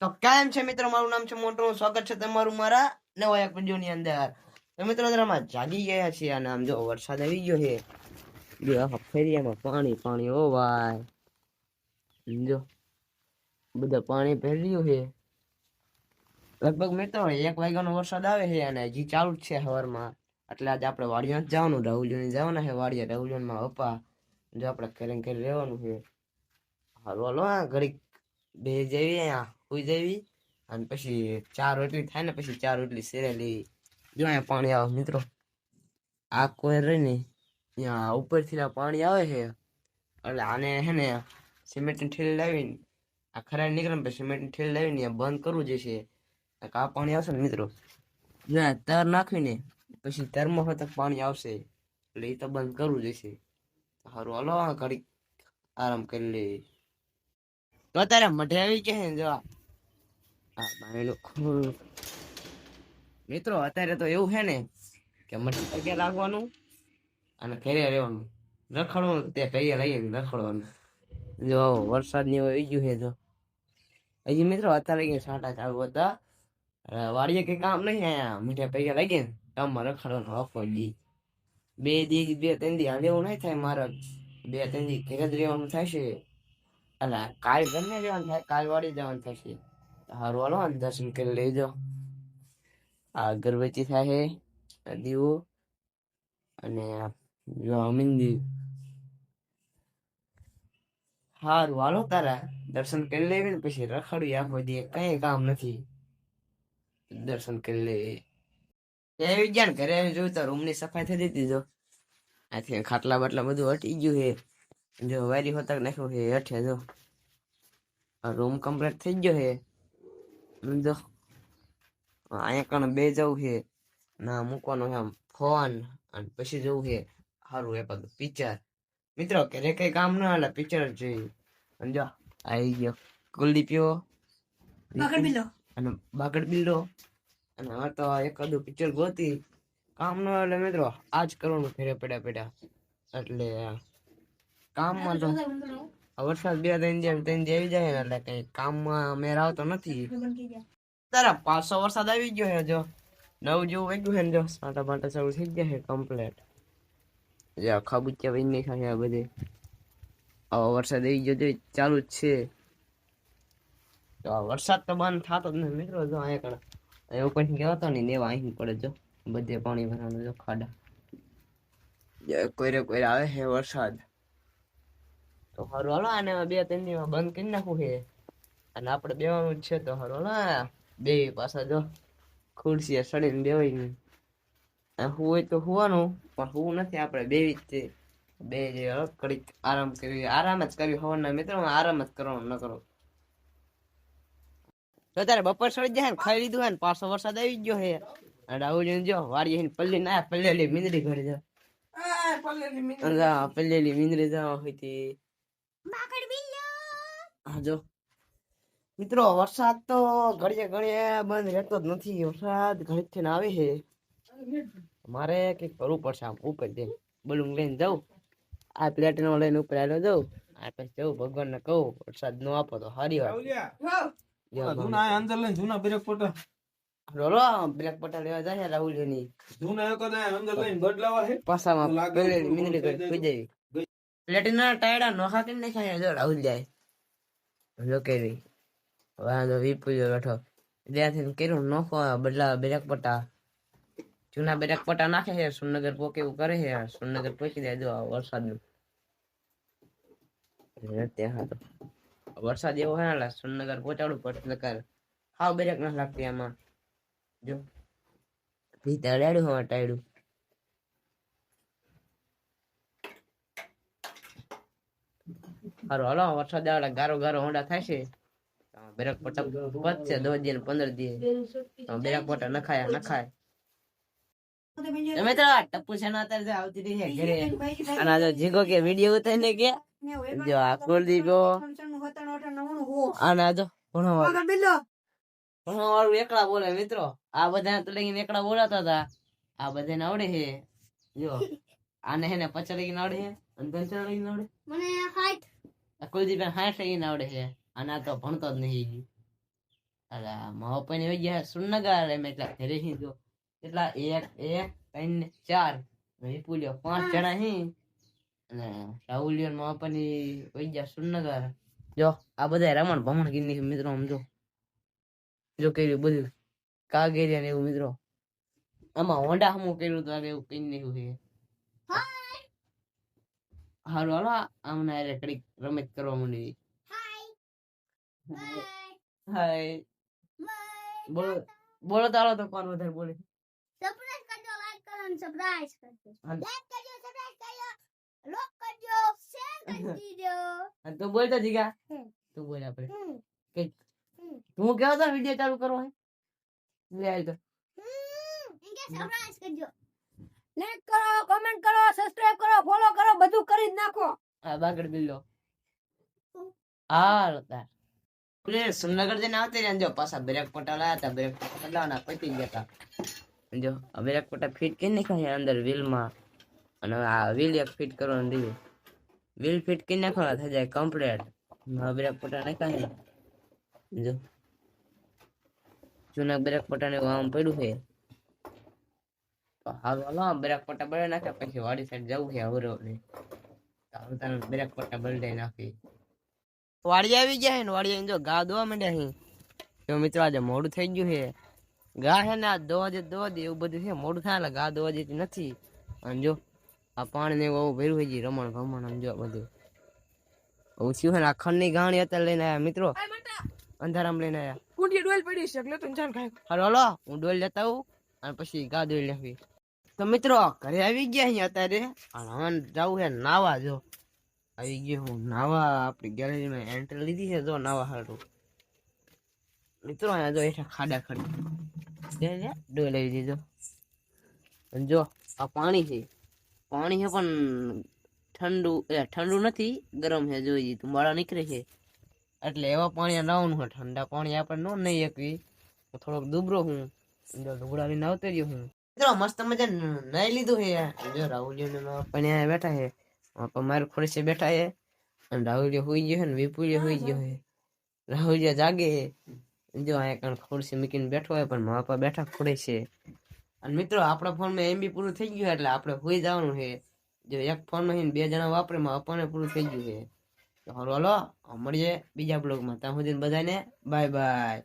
તો કેમ છે મિત્રો, મારું નામ છે મોટું સ્વાગત છે તમારું મારા નવા એક વીડિયો ની અંદર. તો મિત્રો અમે જાગી ગયા છીએ અને આમ જો વરસાદ આવી ગયો છે. બે ફેરિયામાં પાણી પાણી, ઓ ભાઈ. જો, બધા પાણી ભરેલું છે. લગભગ મિત્રો, એક વાગ્યાનો વરસાદ આવે છે અને હજી ચાલુ જ છે સવારમાં. એટલે આજે આપણે વાડિયા જવાનું રાહુલિયાની જવાના છે વાડિયા રાહુલિયામાં અપા જો આપણે ઘરે ને ઘરે રહેવાનું છે. હાલો હાલો ઘડીક બે જઈએ અહીંયા. સુઈ જવી અને પછી ચાર રોટલી થાય ને પછી ચાર રોટલી સેરેલી જો પાણી આવે. મિત્રો, આ કોઈ રહી ને ત્યાં ઉપરથી પાણી આવે છે. એટલે આને હે ને સિમેન્ટની ઠેલી લાવીને આ ખરાબ નીકળે ને સિમેન્ટની ઠેલી લાવીને બંધ કરવું જશે આ પાણી આવશે ને મિત્રો જોયા તર નાખીને પછી તરમાં હોય તો પાણી આવશે. એટલે એ તો બંધ કરવું જશે સારું હલો, આ ઘડીક આરામ કરી લે તો અત્યારે મઢે આવી ગયા છે ને જો આ આ બાયણું ખોલ. મિત્રો, અત્યારે તો એવું છે ને કે મટન પગે લાગવાનું અને ઘરે રહેવાનું. રખડવાનું, તે કહીએ લઈએ રખડવાનું. જો વરસાદ ને આવી ગયું છે, જો. હજી મિત્રો, અત્યારે લગી સાંટા ચાલુ હતા. વાડીએ કઈ કામ નહીં આયા. મીઠા પૈસા લાગે ને કામમાં રખડવાનું હકો દી બે દી, બે, ત્રણ દી હાલ એવું નહીં થાય મારે. બે, ત્રણ દી ઘરે જ રહેવાનું થશે અને કાલ ઘરને જવાનું થાય, કાલ વાડી જવાનું થશે હારું, હાલો દર્શન કરી લેજો. આ અગરબત્તી થાય દીવો, અને અમીંદી હારું, હાલો, તારા દર્શન કરી લેવી ને પછી રખડવી આખો દી કઈ કામ નથી. દર્શન કરી લેવી. એવી ગયા ને ઘરે આવીને જોયું તો રૂમની સફાઈ થઈ દીધી જો. આથી ખાટલા બાટલા બધું હટી ગયું હે. જો વારી હોતક નાખ્યું હે હેઠે જો. રૂમ કમ્પ્લીટ થઈ ગયો આમ જો અહીંયા કણ બે જવું છે. ના મૂકવાનો છે ફોન અને પછી જવું છે સારું એ બધું પિક્ચર મિત્રો ઘરે કઈ કામ ના હાલે પિક્ચર જોઈએ. અને જો આવી ગયો. કુલદીપ્યો અને બાકડ બિલ્લો અને હવે તો એકાદું પિક્ચર ગોતી. કામ ન એટલે મિત્રો આજ કરવાનું ફેરે પડ્યા પડ્યા. એટલે કામમાં તો વરસાદ બે ત્રણ જેમ ત્રણ જે આવી જાય એટલે કઈ કામમાં મેર આવતો નથી. તારા પાછો વરસાદ આવી ગયો છે જો. નવ જેવું વાગ્યું છે ને જો. સાટા બાટા ચાલુ થઈ ગયા છે કમ્પ્લેટ જે આખા બુચ્ચા વહી નહીં ખાય આ બધે. આ વરસાદ આવી ગયો જો ચાલુ જ છે. તો આ વરસાદ તો બંધ થતો જ નહીં મિત્રો જો અહીંયા કણ. એવું કોઈ કહેવાતો નહીં દેવા અહીં પડે જો. બધે પાણી ભરવાનું જો ખાડા. કોઈરે કોઈરે આવે છે વરસાદ. તો હારું હાલો આને બે ત્રણ દિવસ બંધ કરી નાખું છે. અને આપણે બેવાનું જ છે તો હારું હાલો બે પાછા જો ખુરશીએ સડીને બેવાય નહીં હોય તો હોવાનું પણ હું નથી આપણે બેવી જ બે જે હળક આરામ કરી આરામ જ કરી હોવાના મિત્રો આરામ જ કરવાનો ન કરો. તો તારે બપોર સડી જાય ને ખાઈ લીધું હોય ને પાછો વરસાદ આવી ગયો હે અને આવું જો આવીને પલ્લી ના પલ્લેલી મીંદડી ઘરે જા જા પલ્લેલી મીંદડી. જવા હોય હા જો. મિત્રો વરસાદ તો ઘડીએ ઘડીએ બંધ રહેતો જ નથી. વરસાદ ઘડી થઈને આવે છે. મારે કંઈક કરવું પડશે આમ ઉપર જઈને. બલૂન લઈને જાઉં. આ પ્લેટનો લઈને ઉપર આવ્યો જાઉં. આ પછી જવું ભગવાનને કહું વરસાદ નો આપો તો સારી વાત. જૂના અંદર લઈને જૂના બ્રેક ફોટા રોલો બ્લેક પટા લેવા જાય રાહુલની જૂના એક અંદર લઈને બદલાવા છે. પાસામાં પેલે તો. કરી જવી પ્લેટિના ટાયડા નોખા કરીને નાખ્યા જો રાહુલ જાય. જો કેવી. વાંધો વિપુજો બેઠો. ત્યાંથી કર્યું, નોખો બદલા બ્રેક પટા જૂના બ્રેક પટા નાખે છે સુરનગર પોકે એવું કરે છે સુરનગર પહોંચી જાય જો વરસાદનું. વરસાદ એવો હોય ને સુરનગર પહોંચાડવું પડે એટલે કર હાવ બ્રેક નથી લાગતી આમાં. જો. ભીતર અડાડ્યું હોય ટાયડું હારું, હાલો વરસાદ આવે ગારો ગારો હોંડા થાય બેરક બ્રેક પટા વધશે દસ દી પંદર દી બેરક પટા નખાય નખાય. તમે તો ટપ્પુ છે અત્યારે આવતી રહી છે ઘરે. અને જો જીગો કે વીડિયો ઉતારીને કે જો આ કુલદીપો અને જો ભણો ભણો વાળું એકલા બોલે મિત્રો. આ બધા તો લઈને એકલા બોલાતા હતા. આ બધાને આવડે છે. જો. આને હે ને પચાસ લઈને આવડે છે અને પંચાવન લઈને આવડે મને હાઈટ કુલદીપ હાઠ લઈને આવડે છે. આના તો ભણતો જ નહીં અલા મારા પપ્પાને એવી ગયા સુરનગર એમ એટલા ઘરે હી જો એટલા એક એક, ત્રણ, ચાર. વિપુલ્યો પાંચ જણા હી. અને રાહુલિયો મારા પપ્પાની વહી ગયા સુનગર જો, આ બધા રમણ ભમણ ગીરની મિત્રો સમજો જો. કર્યું બધું. કાગેરિયા ને એવું મિત્રો. આમાં હોન્ડા હમું કર્યું તો એવું કઈ નહીં છે. હારું હાલો આમને અરે કડીક રમત કરવા માંડી. હાય બોલો બોલો તાળો તો કોણ વધારે બોલે? સરપ્રાઈઝ કરજો લાઈક કરો અને સરપ્રાઈઝ કરજો. લાઈક કરજો સરપ્રાઈઝ કરજો લોક કરજો શેર કરી દીજો. હા, તું બોલતો જીગા. તું બોલ આપણે કે તું કેવો તો વિડિયો ચાલુ કરવો હે? લે આય તો. ઇનકે કરજો. લાઈક કરો કમેન્ટ કરો સબસ્ક્રાઇબ કરો ફોલો કરો બધું કરી જ નાખો. આ બાગડ બિલ્લો. હાલ તાર. પ્લે સુરનગર જઈને આવતી રહ્યા જો પાછા બ્રેક પટા લાયા હતા બ્રેક પટા લાવવાના પતી ગયા હતા. જો બ્રેક પટા ફિટ કરી નાખ્યા અંદર વ્હીલમાં. અને આ વ્હીલ એક ફિટ કરવાનું રહ્યું વ્હીલ ફિટ કરી નાખવાના થઈ જાય કમ્પ્લીટ બ્રેક પટા નાખ્યા જો. જૂના બ્રેક પટાને આમ પડ્યું છે. હાલો આમ બ્રેક પટ્ટા બળે નાખ્યા પછી વાડી સાઈડ જવું છે અવરો ને. તારું તારું બ્રેક પટ્ટા બળદે નાખી. વાડી આવી ગયા છે ને વાડી આવીને જો ગા દોવા માંડ્યા છે જો મિત્રો આજે મોડું થઈ ગયું છે ગા છે ને આ દોવા દે દોવા દે એવું બધું છે મોડું થાય એટલે ગા દોવા દેતી નથી. અને જો આ પાણી ને એવું ભર્યું હોય છે રમણ ભમણ આમ જો બધું. હું શું છે ને આ ખંડની ગાણી અત્યારે લઈને આવ્યા મિત્રો. અંધારામાં લઈને આવ્યા કુંડી ડોલ પડી છે એટલે તું જાણ ખાય. હાલો હાલો હું ડોલ લેતા આવું. અને પછી ગાદડી લેવી. તો મિત્રો, ઘરે આવી ગયા અહીંયા અત્યારે. અને હવે જવું છે નાવા, જો. આવી ગયો હું નાવા, આપણી ગેલેરીમાં એન્ટ્રી લીધી છે, જો નાવા હારું મિત્રો, અહીંયા જો એઠા ખાડા ખાડા. ડોલ લઈ દીધો જો, આ પાણી છે. પાણી છે પણ ઠંડુ એટલે ઠંડુ નથી, ગરમ છે જોઈએ માળા નીકળે છે. એટલે એવા પાણી નાવાનું હોય ઠંડા પાણી આપણે નો નહીં એકવી. થોડોક દુબરો હું. જો લઈને આવતો રહ્યો હું. મિત્રો મસ્ત મજા નાઈ લીધું છે જો રાહુલિયો ને મારા બેઠા છે મારા ખોડી બેઠા છે અને રાહુલિયો હોઈ ગયો છે ને વિપુલિયો હોઈ ગયો છે રાહુલિયો જાગે જો, અહીંયા કાંઈ ખુરશી મૂકીને બેઠો હોય, પણ મારા બેઠા ખોડે છે. અને મિત્રો, આપણા ફોનમાં એમબી પૂરું થઈ ગયું એટલે આપણે હોઈ જવાનું છે જો, એક ફોનમાં બે જણા વાપરે, મારા પપ્પાને પૂરું થઈ ગયું છે તો હાલો હાલો, મળીએ બીજા બ્લોગમાં ત્યાં સુધી બધાને બાય બાય